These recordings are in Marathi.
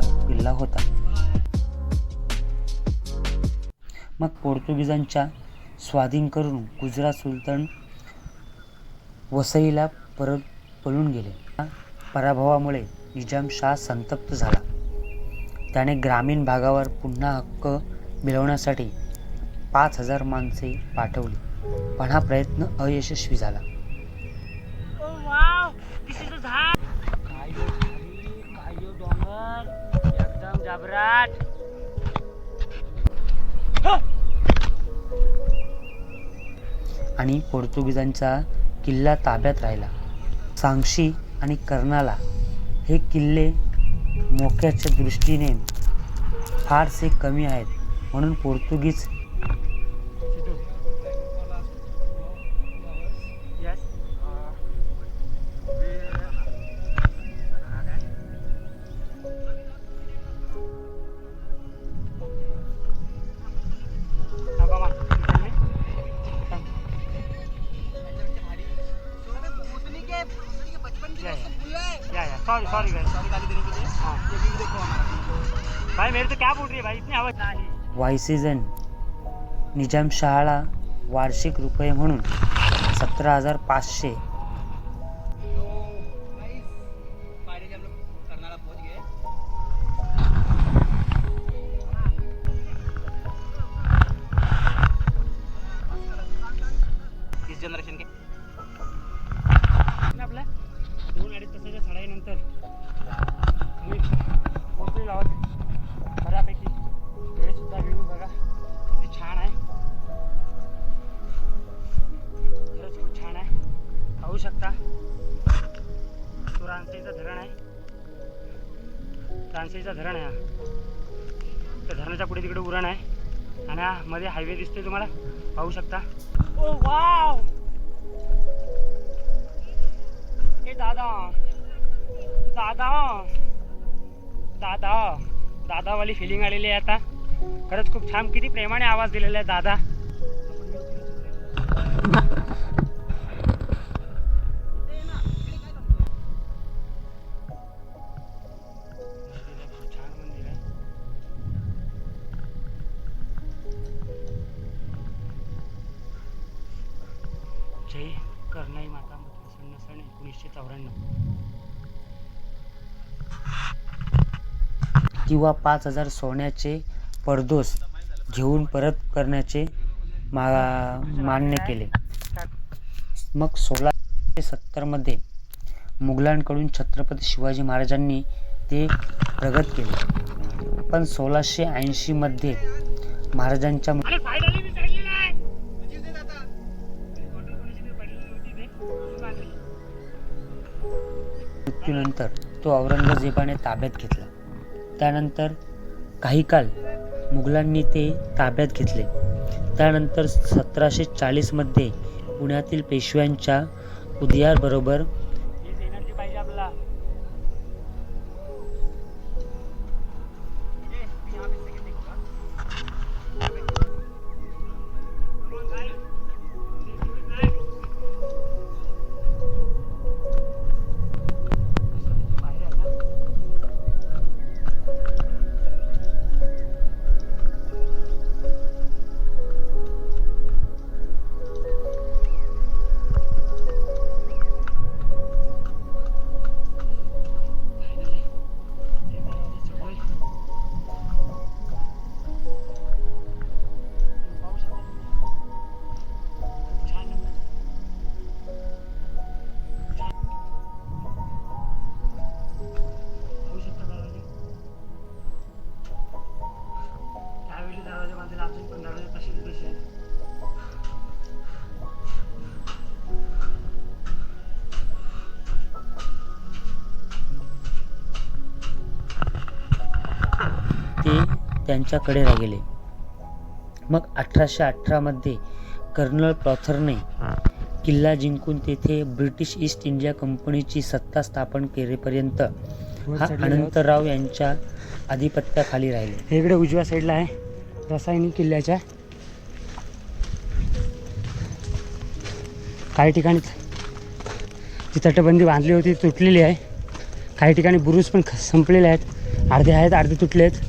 केला होता. मग पोर्तुगीजांच्या स्वाधीन करून गुजरात सुलतान वसईला परत पळून गेले. पराभवामुळे निजामशाह संतप्त झाला. त्याने ग्रामीण भागावर पुन्हा हक्क मिळवण्यासाठी पाच हजार माणसे पाठवली. पण हा प्रयत्न अयशस्वी झाला. एकदम जबराट आणि पोर्तुगीजांचा किल्ला ताब्यात राहिला. सांगशी आणि कर्नाला हे किल्ले मोक्याच्या दृष्टीने फारसे कमी आहेत. म्हणून पोर्तुगीज सॉरी सॉरी हाँ। भाई मेरे तो क्या बोल रही है भाई? इतनी आवाज नहीं. वायसिजन निजामशहाला वार्षिक रुपये म्हणून सतरा हजार पाचशे. रानसेचा धरण आहे हा. त्या धरणाच्या पुढे तिकडे उरण आहे. आणि हा मध्ये हायवे दिसतोय तुम्हाला. पाहू शकता. ओ वाव! ए दादा. दादा. दादा. दादावाली फिलिंग आलेली आहे आता. खरंच खूप छान किती प्रेमाने आवाज दिलेला आहे दादा. जय करणाई माता प्रसन्न सण एकोणीसशे चौऱ्याण्णव. किंवा पाच हजार सोन्याचे परदोस घेऊन परत करण्याचे मा मान्य केले. मग सोळाशे सत्तरमध्ये मुघलांकडून छत्रपती शिवाजी महाराजांनी ते प्रगत केले. पण सोळाशे ऐंशीमध्ये महाराजांच्या मृत्यूनंतर तो औरंगजेबाने ताब्यात घेतला. त्यानंतर काही काळ मुघलांनी ते ताब्यात घेतले. त्यानंतर सतराशे चाळीसमध्ये पुण्यातील पेशव्यांच्या उदयाबरोबर त्यांच्याकडे गेले मग अठराशे अठरामध्ये कर्नल प्रॉथरने किल्ला जिंकून तेथे ब्रिटिश ईस्ट इंडिया कंपनीची सत्ता स्थापन केलेपर्यंत हा अनंतराव यांच्या आधिपत्याखाली राहिले. हे इकडे उजव्या साईडला आहे. रसायनी किल्ल्याच्या. काही ठिकाणी जी तटबंदी बांधली होती तुटलेली आहे. काही ठिकाणी बुरुज पण संपलेले आहेत. अर्धे आहेत अर्धे तुटलेत.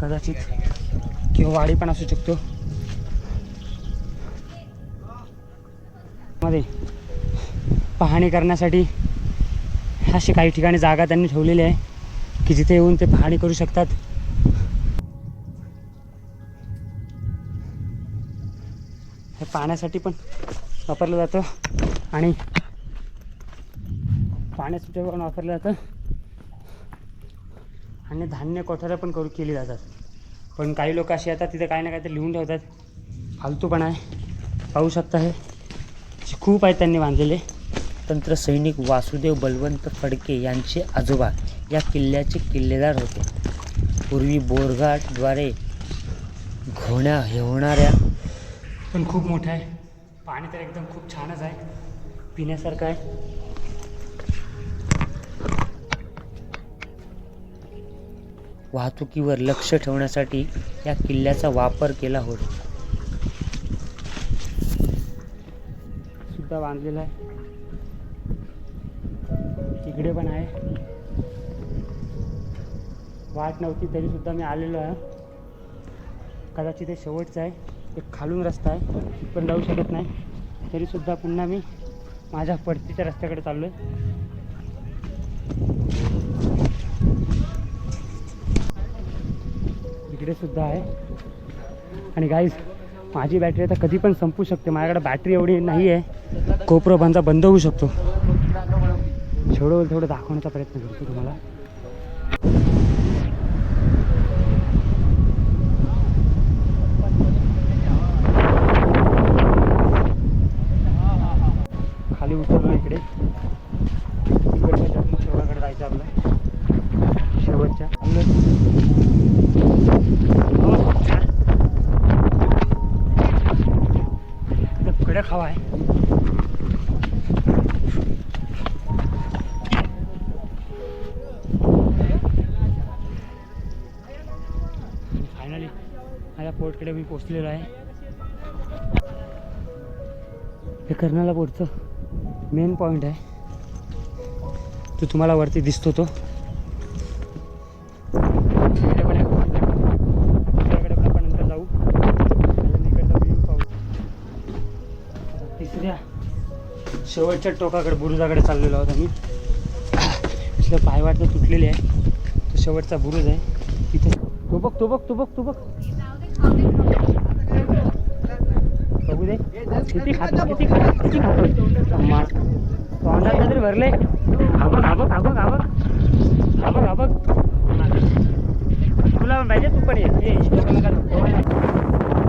कदाचित. किंवा वाडी पण असू शकतो. मध्ये पाहणी करण्यासाठी अशी काही ठिकाणी जागा त्यांनी ठेवलेली आहे की जिथे येऊन ते पाहणी करू शकतात. हे पाण्यासाठी पण वापरलं जातं आणि पाण्यासाठी पण वापरलं जातं. आणि धान्य कोठाऱ्या पण करू केली जातात. पण काही लोक असे येतात तिथे काही ना काहीतरी लिहून ठेवतात. फालतू पण आहे. पाहू शकता हे. खूप आहेत त्यांनी बांधलेले. तंत्र सैनिक वासुदेव बलवंत फडके यांचे आजोबा या किल्ल्याचे किल्लेदार होते. पूर्वी बोरघाटद्वारे घोण्या होणाऱ्या पण खूप मोठं आहे. पाणी तर एकदम खूप छानच आहे. पिण्यासारखं आहे. वाहतुकीवर लक्ष ठेवण्यासाठी या किल्ल्याचा वापर केला होता. सुद्धा बांधलेला आहे. तिकडे पण आहे. वाट नव्हती तरी सुद्धा मी आलेलो आहे. कदाचित हे शेवटचं आहे. एक खालून रस्ता आहे पण जाऊ शकत नाही. तरी सुद्धा पुन्हा मी माझ्या पडतीच्या रस्त्याकडे चाललो आहे इकडे सुद्धा आहे. आणि गाईज माझी बॅटरी आता कधी पण संपू शकते. माझ्याकडे बॅटरी एवढी नाही आहे कोपरो बंदा बंद होऊ शकतो. थोडं थोडं तेवढं दाखवण्याचा प्रयत्न करतो तुम्हाला. पोर्टकडे मी पोचलेलो आहे. हे कर्नाला पोर्टचं मेन पॉईंट आहे. तो तुम्हाला वरती दिसतो तो. आपण जाऊ. शेवटच्या टोकाकडे बुरुजाकडे चाललेलो आहोत आम्ही. इथलं पायवाट तर तुटलेली आहे. तो शेवटचा बुरुज आहे. तिथे तो बघ तो बघ तो बघ तो बघ. बघू दे किती खातो किती खातो किती खातो मा तोंडात काहीतरी भरले आबक आबक आबक आबक आबक आबक तुला पण पाहिजे तू पण ये ये, इकडे नका जाऊ.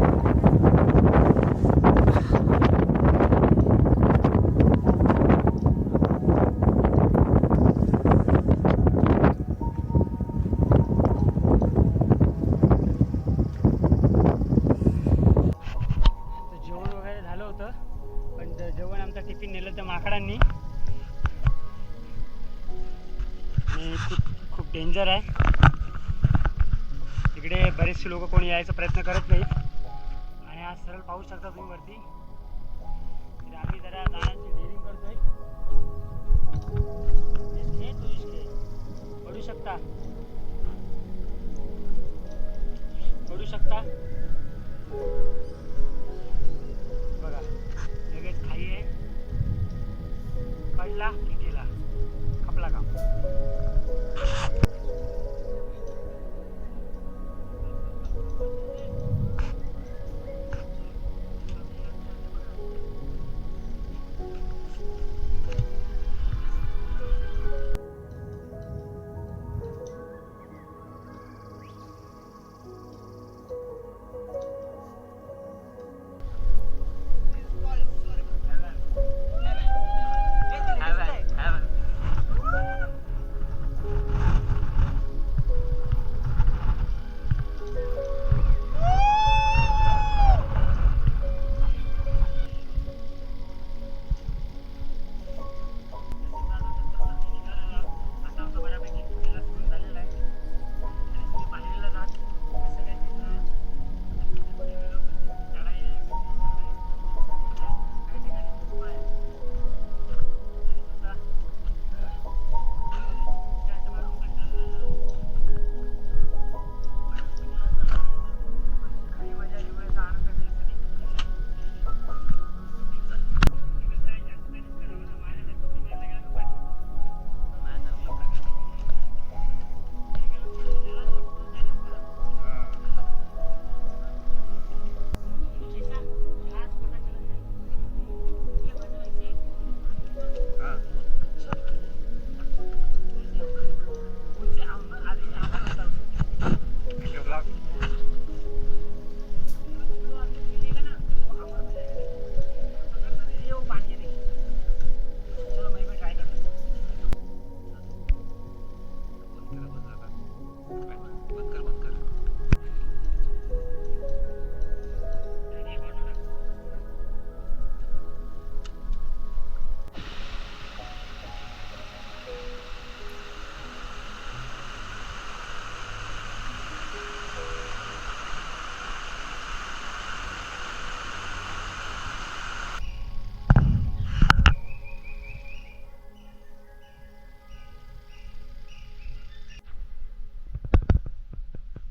तर जेवण वगैरे झालं होतं पण जेवण आमचा टिफिन नेलं त्या माकडांनी. आणि खूप खूप डेंजर आहे. तिकडे बरेचसे लोक कोणी यायचा प्रयत्न करत नाहीत आणि आज सरळ पाहू शकता तुम्ही वरती. तर आम्ही जरा जाण्याची डेअरिंग करतोय. पडू शकता. पडू शकता.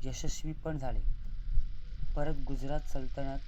यशस्वी पण झाले. परत गुजरात सल्तनत